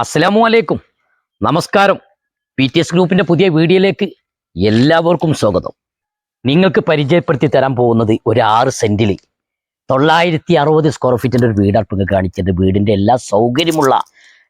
അസ്സലാമു അലൈക്കും. നമസ്കാരം. പി ടി എസ് ഗ്രൂപ്പിന്റെ പുതിയ വീഡിയോയിലേക്ക് എല്ലാവർക്കും സ്വാഗതം. നിങ്ങൾക്ക് പരിചയപ്പെടുത്തി തരാൻ പോകുന്നത് ഒരു ആറ് സെന്റിൽ തൊള്ളായിരത്തി അറുപത് സ്ക്വയർ ഫീറ്റിന്റെ ഒരു വീടാണ് ഇപ്പോൾ കാണിച്ചത്. വീടിന്റെ എല്ലാ സൗകര്യമുള്ള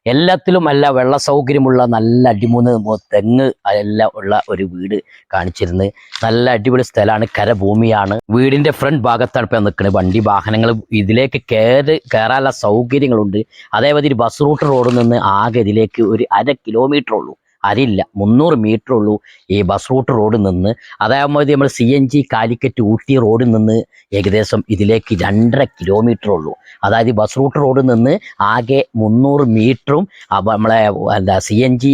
എല്ലാത്തിലും അല്ല വെള്ള സൗകര്യമുള്ള നല്ല അടിമൂന്ന് തെങ്ങ് എല്ലാം ഉള്ള ഒരു വീട് കാണിച്ചിരുന്ന് നല്ല അടിപൊളി സ്ഥലമാണ് കരഭൂമിയാണ്. വീടിന്റെ ഫ്രണ്ട് ഭാഗത്താണ് ഇപ്പം നിൽക്കുന്നത് വണ്ടി വാഹനങ്ങൾ ഇതിലേക്ക് കയറി കയറാനുള്ള സൗകര്യങ്ങളുണ്ട്. അതേപോലെ ഒരു ബസ് റൂട്ട് റോഡിൽ നിന്ന് ആകെ ഇതിലേക്ക് ഒരു അര കിലോമീറ്റർ ഉള്ളൂ. അരില്ല. മുന്നൂറ് മീറ്റർ ഉള്ളൂ ഈ ബസ് റൂട്ട് റോഡിൽ നിന്ന്. അതായത് നമ്മൾ C N G Calicut Ooty റോഡിൽ നിന്ന് ഏകദേശം ഇതിലേക്ക് രണ്ടര കിലോമീറ്റർ ഉള്ളൂ. അതായത് ബസ് റൂട്ട് റോഡിൽ നിന്ന് ആകെ മുന്നൂറ് മീറ്ററും നമ്മളെ എന്താ സി എൻ ജി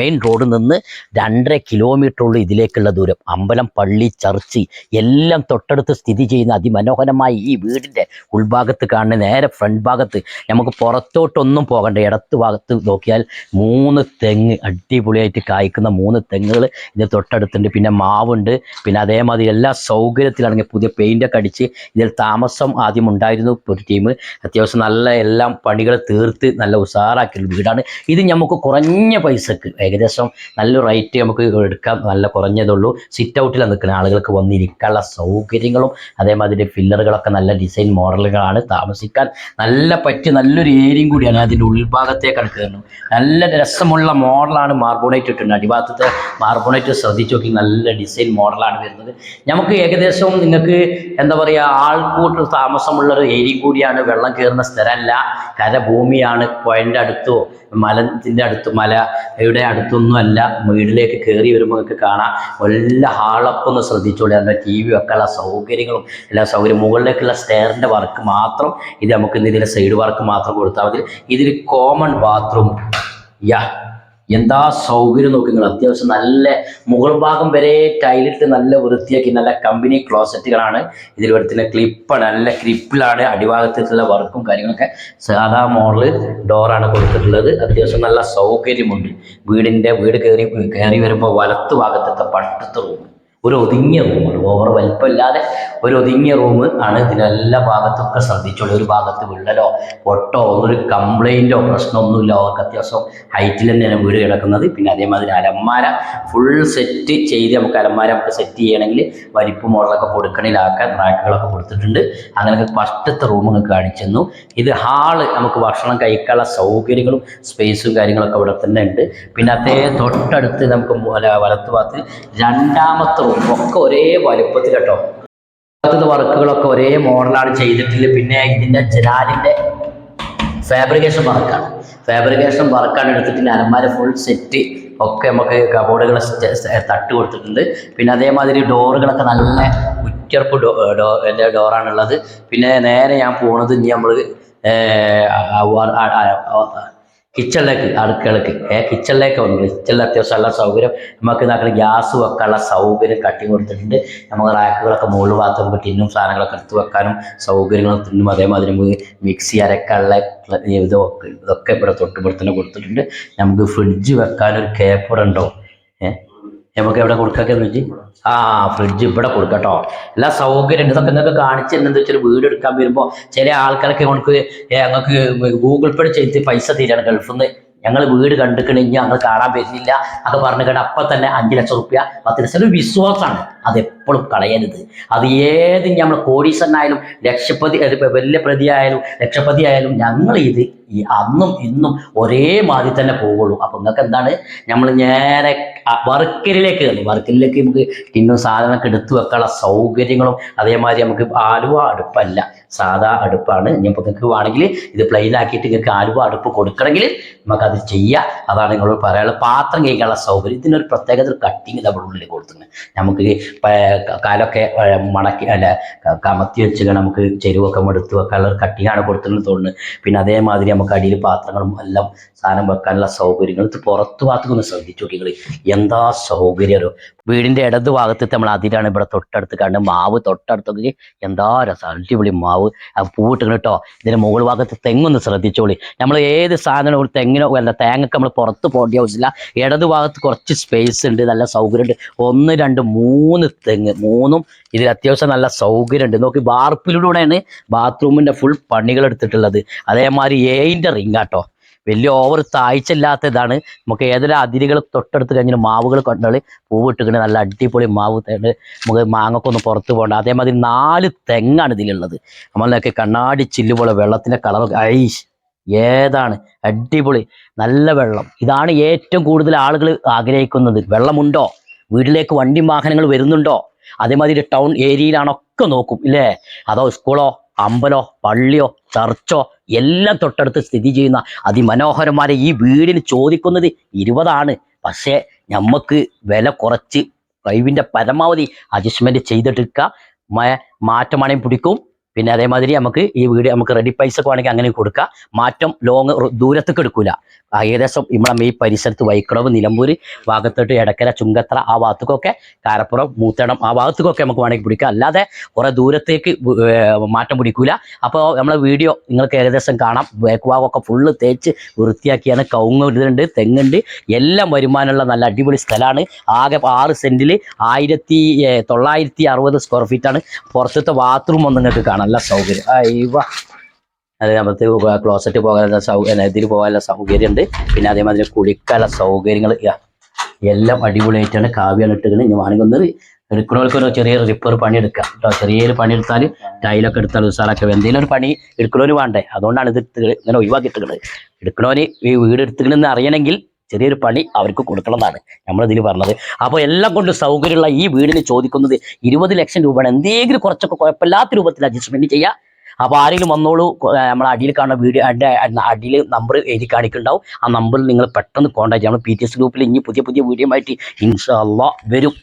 മെയിൻ റോഡിൽ നിന്ന് രണ്ടര കിലോമീറ്റർ ഉള്ളൂ ഇതിലേക്കുള്ള ദൂരം. അമ്പലം പള്ളി ചർച്ച് എല്ലാം തൊട്ടടുത്ത് സ്ഥിതി ചെയ്യുന്ന അതിമനോഹരമായ ഈ വീടിന്റെ ഉൾഭാഗത്ത് കാണുന്ന നേരെ ഫ്രണ്ട് ഭാഗത്ത്. നമുക്ക് പുറത്തോട്ടൊന്നും പോകണ്ട. ഇടത്ത് ഭാഗത്ത് നോക്കിയാൽ മൂന്ന് തെങ്ങ് അടിപൊളിയായിട്ട് കായ്ക്കുന്ന മൂന്ന് തെങ്ങുകൾ ഇതിന് തൊട്ടടുത്തുണ്ട്. പിന്നെ മാവുണ്ട്. പിന്നെ അതേമാതിരി എല്ലാ സൗകര്യത്തിലാണെങ്കിൽ പുതിയ പെയിന്റൊക്കെ അടിച്ച് ഇതിൽ താമസം ആദ്യം ഉണ്ടായിരുന്നു ഒരു ടീം അത്യാവശ്യം നല്ല എല്ലാം പണികൾ തീർത്ത് നല്ല ഉഷാറാക്കിയ വീടാണ്. ഇത് നമുക്ക് കുറഞ്ഞ പൈസക്ക് ഏകദേശം നല്ല റേറ്റ് നമുക്ക് എടുക്കാം. നല്ല കുറഞ്ഞതുള്ളൂ സിറ്റ് ഔട്ടിലാണ് നിൽക്കുന്ന ആളുകൾക്ക് വന്നിരിക്കാനുള്ള സൗകര്യങ്ങളും അതേമാതിരി ഫില്ലറുകളൊക്കെ നല്ല ഡിസൈൻ മോഡലുകളാണ് താമസിക്കാൻ നല്ല പറ്റിയ നല്ലൊരു ഏരിയയും കൂടിയാണ്. അതിന്റെ ഉൾഭാഗത്തേക്കാണ് കയറുന്നത് നല്ല രസമുള്ള മോഡലാണ് മാർബോണൈറ്റ് ഇട്ടുണ്ട് അടിഭാഗത്തെ മാർബോണൈറ്റ് ശ്രദ്ധിച്ചു നോക്കി. നല്ല ഡിസൈൻ മോഡലാണ് വരുന്നത്. നമുക്ക് ഏകദേശം നിങ്ങൾക്ക് എന്താ പറയുക ആൾക്കൂട്ട് താമസമുള്ള ഒരു ഏരിയ കൂടിയാണ് വെള്ളം കയറുന്ന സ്ഥലമല്ല. കരഭൂമിയാണ്. പുഴന്റെ അടുത്തോ മലത്തിന്റെ അടുത്ത് മലയുടെ അടുത്തൊന്നുമല്ല വീടിലേക്ക് കയറി വരുമ്പോൾ നിങ്ങൾക്ക് കാണാം. എല്ലാ ഹാളൊക്കെ ഒന്ന് ശ്രദ്ധിച്ചോളൂ. അതിന്റെ ടി വി ഒക്കെ ഉള്ള സൗകര്യങ്ങളും എല്ലാ സൗകര്യം മുകളിലേക്കുള്ള സ്റ്റെയറിന്റെ വർക്ക് മാത്രം ഇത് നമുക്ക് ഇതിന്റെ സൈഡ് വർക്ക് മാത്രം കൊടുത്താൽ മതി. ഇതിൽ കോമൺ ബാത്റൂം യാ എന്താ സൗകര്യം നോക്കി നിങ്ങൾ? അത്യാവശ്യം നല്ല മുകൾ ഭാഗം വരെ ടൈലിട്ട് നല്ല വൃത്തിയാക്കി നല്ല കമ്പനി ക്ലോസറ്റുകളാണ് ഇതിൽ വരുത്തുന്ന ക്ലിപ്പാണ് നല്ല ക്ലിപ്പിലാണ് അടിഭാഗത്തുള്ള വർക്കും കാര്യങ്ങളൊക്കെ സാധാ മോഡൽ ഡോറാണ് കൊടുത്തിട്ടുള്ളത്. അത്യാവശ്യം നല്ല സൗകര്യമുണ്ട്. വീടിന്റെ വീട് കയറി കയറി വരുമ്പോൾ വലത്ത് ഭാഗത്തത്തെ പട്ടത്ത് റൂം ഒരു ഒതുങ്ങിയ റൂം ഓവർ വലിപ്പമില്ലാതെ ഒരു ഒതുങ്ങിയ റൂം ആണ് ഇതിനെല്ലാ ഭാഗത്തൊക്കെ ശ്രദ്ധിച്ചോളൂ. ഒരു ഭാഗത്ത് വിള്ളലോ പൊട്ടോ ഒരു കംപ്ലൈന്റോ പ്രശ്നമൊന്നുമില്ല. അവർക്ക് അത്യാവശ്യം ഹൈറ്റിൽ തന്നെയാണ് വീട് കിടക്കുന്നത്. പിന്നെ അതേമാതിരി അലമാര ഫുൾ സെറ്റ് ചെയ്ത് നമുക്ക് അലമാര നമുക്ക് സെറ്റ് ചെയ്യണമെങ്കിൽ വലിപ്പ് മോഡലൊക്കെ കൊടുക്കണിലാക്കാൻ റാക്കുകളൊക്കെ കൊടുത്തിട്ടുണ്ട്. അങ്ങനെ ഫസ്റ്റത്തെ റൂം നിങ്ങൾക്ക് കാണിച്ചു തന്നു ഇത് ഹാൾ നമുക്ക് ഭക്ഷണം കഴിക്കാനുള്ള സൗകര്യങ്ങളും സ്പേസും കാര്യങ്ങളൊക്കെ ഇവിടെ തന്നെ ഉണ്ട്. പിന്നെ അതേ തൊട്ടടുത്ത് നമുക്ക് വലത്തുഭാഗത്ത് വലത്ത് ഭാഗത്ത് രണ്ടാമത്തെ റൂം ഒക്കെ ഒരേ വലുപ്പത്തിൽ കേട്ടോ ഭാഗത്തുനിന്ന് വർക്കുകളൊക്കെ ഒരേ മോഡലാണ് ചെയ്തിട്ടുള്ളത്. പിന്നെ ഇതിന്റെ ജനാലിന്റെ ഫാബ്രിക്കേഷൻ വർക്കാണ് ഫാബ്രിക്കേഷൻ വർക്കാണ് എടുത്തിട്ട് അലമാര ഫുൾ സെറ്റ് ഒക്കെ നമുക്ക് കബോർഡുകൾ തട്ട് കൊടുത്തിട്ടുണ്ട്. പിന്നെ അതേമാതിരി ഡോറുകളൊക്കെ നല്ല ഉറ്റർപ്പ് ഡോ ഡോ എന്റെ ഡോറാണുള്ളത് പിന്നെ നേരെ ഞാൻ പോണത് ഇനി നമ്മൾ കിച്ചണിലേക്ക് അടുക്കളക്ക്. ഏ കിച്ചണിലേക്ക് വന്നു. കിച്ചണിൽ അത്യാവശ്യം സൗകര്യം. നമുക്ക് ഇതാക്കുന്ന ഗ്യാസ് വെക്കാനുള്ള സൗകര്യം കട്ടി കൊടുത്തിട്ടുണ്ട്. നമുക്ക് റാക്കുകളൊക്കെ മുകളിൽ ഭാഗത്ത് നമുക്ക് ടിന്നും സാധനങ്ങളൊക്കെ എടുത്ത് വെക്കാനും സൗകര്യങ്ങളും തിന്നും അതേമാതിരി നമുക്ക് മിക്സി അരക്കാനുള്ള ഇതൊക്കെ ഇതൊക്കെ ഇവിടെ തൊട്ടുപുറത്ത് തന്നെ കൊടുത്തിട്ടുണ്ട്. നമുക്ക് ഫ്രിഡ്ജ് വെക്കാനൊരു കേപ്പർ ഉണ്ടോ? ഏഹ് നമുക്ക് എവിടെ കൊടുക്കാൻ ഫ്രിഡ്ജ്? ആ ഫ്രിഡ്ജ് ഇവിടെ കൊടുക്കട്ടോ. എല്ലാ സൗകര്യം ഉണ്ട്. ഇതൊക്കെ നിങ്ങൾക്ക് കാണിച്ചു എന്താ വെച്ചാൽ വീട് എടുക്കാൻ വരുമ്പോൾ ചില ആൾക്കാരൊക്കെ നമുക്ക് ഞങ്ങൾക്ക് ഗൂഗിൾ പേ ചെയ്ത് പൈസ തീരാണ് ഗൾഫിൽ നിന്ന്. ഞങ്ങൾ വീട് കണ്ടിക്കണെങ്കിൽ ഞങ്ങൾ കാണാൻ വരുന്നില്ല അത് പറഞ്ഞു കേട്ടോ അപ്പം തന്നെ അഞ്ച് ലക്ഷം റുപ്യ പത്ത് ലക്ഷം. ഒരു വിശ്വാസമാണ് അത് എപ്പോഴും കളയരുത്. അത് ഏത് നമ്മൾ കോടീശ്വരനായാലും ലക്ഷപതി വലിയ പ്രതി ആയാലും ലക്ഷപതി ആയാലും ഞങ്ങൾ ഇത് ഈ അന്നും ഇന്നും ഒരേ മാതിരി തന്നെ പോവുള്ളൂ അപ്പം നിങ്ങൾക്ക് എന്താണ്? നമ്മൾ നേരെ വർക്കലിലേക്ക് കയറി വർക്കലിലേക്ക് നമുക്ക് ഇന്നും സാധനമൊക്കെ എടുത്തു വെക്കാനുള്ള സൗകര്യങ്ങളും അതേമാതിരി നമുക്ക് ആലുവ അടുപ്പല്ല. സാധാ അടുപ്പാണ്. ഇനിയിപ്പോൾ നിങ്ങൾക്ക് വേണമെങ്കിൽ ഇത് പ്ലെയിൻ ആക്കിയിട്ട് നിങ്ങൾക്ക് ആലുവ അടുപ്പ് കൊടുക്കണമെങ്കിൽ നമുക്കത് ചെയ്യാം. അതാണ് നിങ്ങളോട് പറയാനുള്ളത്. പാത്രം കഴിക്കാനുള്ള സൗകര്യം. ഇതിനൊരു പ്രത്യേകത കട്ടിങ് നമ്മുടെ ഉള്ളിൽ കൊടുത്തിട്ടുണ്ട് നമുക്ക് കാലൊക്കെ മടക്കി അല്ല കമത്തി വെച്ച് നമുക്ക് ചെരുവൊക്കെ എടുത്ത് വെക്കാനുള്ള കട്ടിങ്ങാണ് കൊടുത്തിട്ടുള്ളത് തോന്നുന്നു. പിന്നെ അതേമാതിരി നമുക്ക് അടിയിൽ പാത്രങ്ങളും എല്ലാം സാധനം വെക്കാനുള്ള സൗകര്യങ്ങൾ ഇത് പുറത്ത് ഭാഗത്തൊന്ന് ശ്രദ്ധിച്ചു നിങ്ങൾ എന്താ സൗകര്യം വീടിന്റെ ഇടത് ഭാഗത്ത് നമ്മൾ അതിലാണ് ഇവിടെ തൊട്ടടുത്ത് കണ്ട് മാവ് തൊട്ടടുത്തൊക്കെ എന്താ രസം അടിപൊളി മാവ്. പൂവിട്ട് കേട്ടോ. ഇതിന് മുകൾ ഭാഗത്ത് തെങ്ങൊന്ന് ശ്രദ്ധിച്ചോളി നമ്മൾ ഏത് സാധനം ഒരു തെങ്ങിനോ അല്ല തേങ്ങൊക്കെ നമ്മൾ പുറത്ത് പോകേണ്ട ആവശ്യമില്ല. ഇടത് ഭാഗത്ത് കുറച്ച് സ്പേസ് ഉണ്ട് നല്ല സൗകര്യമുണ്ട്. ഒന്ന് രണ്ട് മൂന്ന് തെങ്ങ് മൂന്നും ഇതിൽ അത്യാവശ്യം നല്ല സൗകര്യമുണ്ട്. നോക്കി വാർപ്പിലൂടെയാണ് ബാത്റൂമിന്റെ ഫുൾ പണികൾ എടുത്തിട്ടുള്ളത്. അതേമാതിരി ഏയിന്റെ റിങ് ആട്ടോ. വലിയ ഓവർ താഴ്ചയില്ലാത്ത ഇതാണ് നമുക്ക് ഏതെല്ലാം അതിരുകൾ തൊട്ടടുത്ത് കഴിഞ്ഞാൽ മാവുകൾ കണ്ടാൽ പൂവിട്ടിട്ട് നല്ല അടിപൊളി മാവ് തേണ്ട് നമുക്ക് മാങ്ങക്കൊന്ന് പുറത്ത് പോകണ്ട അതേമാതിരി നാല് തെങ്ങാണ് ഇതിലുള്ളത്. നമ്മളൊക്കെ കണ്ണാടി ചില്ല് പോലെ വെള്ളത്തിന്റെ കളർ ഐഷ് ഏതാണ്? അടിപൊളി. നല്ല വെള്ളം. ഇതാണ് ഏറ്റവും കൂടുതൽ ആളുകൾ ആഗ്രഹിക്കുന്നത്. വെള്ളമുണ്ടോ? വീട്ടിലേക്ക് വണ്ടി വാഹനങ്ങൾ വരുന്നുണ്ടോ? അതേമാതിരി ടൗൺ ഏരിയയിലാണൊക്കെ നോക്കും ഇല്ലേ? അതോ സ്കൂളോ അമ്പലോ പള്ളിയോ ചർച്ചോ എല്ലാം തൊട്ടടുത്ത് സ്ഥിതി ചെയ്യുന്ന അതിമനോഹരമായ ഈ വീടിന് ചോദിക്കുന്നത് ഇരുപതാണ്. പക്ഷേ നമുക്ക് വില കുറച്ച് കഴിവിന്റെ പരമാവധി അഡ്ജസ്റ്റ്മെന്റ് ചെയ്തെടുക്കുക മാറ്റമാണെങ്കിൽ പിടിക്കും. പിന്നെ അതേമാതിരി നമുക്ക് ഈ വീട് നമുക്ക് റെഡി പൈസ വേണമെങ്കിൽ അങ്ങനെ കൊടുക്കാം. മാറ്റം ലോങ് ദൂരത്തേക്ക് എടുക്കൂല. ഏകദേശം നമ്മളെ ഈ പരിസരത്ത് വൈക്കടവ് നിലമ്പൂര് ഭാഗത്തോട്ട് എടക്കര ചുങ്കത്ര ആ ഭാഗത്തേക്കൊക്കെ കാരപ്പുറം മൂത്തടം ആ ഭാഗത്തേക്കൊക്കെ നമുക്ക് വേണമെങ്കിൽ പിടിക്കാം. അല്ലാതെ കുറെ ദൂരത്തേക്ക് മാറ്റം പിടിക്കൂല. അപ്പോൾ നമ്മളെ വീഡിയോ നിങ്ങൾക്ക് ഏകദേശം കാണാം. ബാക്ക് ഭാഗമൊക്കെ ഫുള്ള് തേച്ച് വൃത്തിയാക്കിയാണ്. കവുങ്ങ് ഇതുണ്ട് തെങ്ങുണ്ട്. എല്ലാം വരുമാനമുള്ള നല്ല അടിപൊളി സ്ഥലമാണ്. ആകെ ആറ് സെന്റിൽ ആയിരത്തി തൊള്ളായിരത്തി അറുപത് സ്ക്വയർ ഫീറ്റാണ് പുറത്തത്തെ ബാത്റൂം ഒന്നും നിങ്ങൾക്ക് കാണാം. നല്ല സൗകര്യം. അയ്യവ അത് നമുക്ക് ക്ലോസറ്റ് പോകാനുള്ള സൗകര്യം ഇതിൽ പോകാനുള്ള സൗകര്യമുണ്ട്. പിന്നെ അതേമാതിരി കുളിക്കാനുള്ള സൗകര്യങ്ങൾ എല്ലാം അടിപൊളിയായിട്ടാണ് കാവ്യാണ് ഇട്ടുന്നത് ഇനി വേണമെങ്കിൽ ഒന്ന് എടുക്കുന്നവർക്ക് ഒരു ചെറിയ റിപ്പർ പണി എടുക്കാം കേട്ടോ ചെറിയൊരു പണി എടുത്താൽ ടൈലൊക്കെ എടുത്താൽ ഉസാറൊക്കെ എന്തെങ്കിലും ഒരു പണി എടുക്കണവന് വേണ്ടേ? അതുകൊണ്ടാണ് ഇത് ഇങ്ങനെ ഇങ്ങനെ ഒഴിവാക്കിയിട്ടുള്ളത് എടുക്കണവന് ഈ വീട് എടുത്തിക്കണമെന്ന് അറിയണമെങ്കിൽ ചെറിയൊരു പണി അവർക്ക് കൊടുക്കണമെന്നാണ് നമ്മളിതിൽ പറഞ്ഞത്. അപ്പോൾ എല്ലാം കൊണ്ട് സൗകര്യമുള്ള ഈ വീടിന് ചോദിക്കുന്നത് ഇരുപത് ലക്ഷം രൂപയാണ്. എന്തെങ്കിലും കുറച്ചൊക്കെ കുഴപ്പമില്ലാത്ത രൂപത്തിൽ അഡ്ജസ്റ്റ്മെന്റ് ചെയ്യുക അപ്പോൾ ആരെങ്കിലും വന്നോളൂ. നമ്മൾ അടിയിൽ കാണുന്ന വീഡിയോ അടിയിൽ നമ്പർ എഴുതി കാണിക്കുന്നുണ്ടാവും. ആ നമ്പറിൽ നിങ്ങൾ പെട്ടെന്ന് കോൺടാക്ട് ചെയ്യണം. പി ടി എസ് ഗ്രൂപ്പിൽ ഇനി പുതിയ പുതിയ വീഡിയോ ആയിട്ട് ഇൻഷാല്ല വരും.